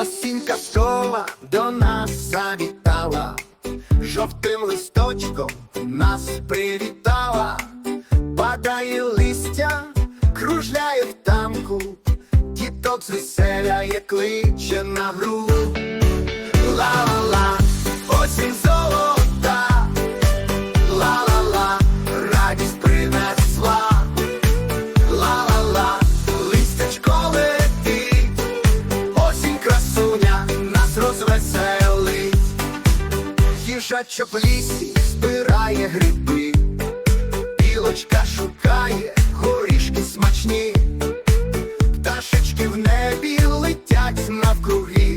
Осінь школа до нас завітала, жовтим листочком нас привітала, падає листя, кружляє в тамку, діток звеселяє, кличе на гру. Курчачок в лісі збирає гриби, білочка шукає горішки смачні, пташечки в небі летять навкруги.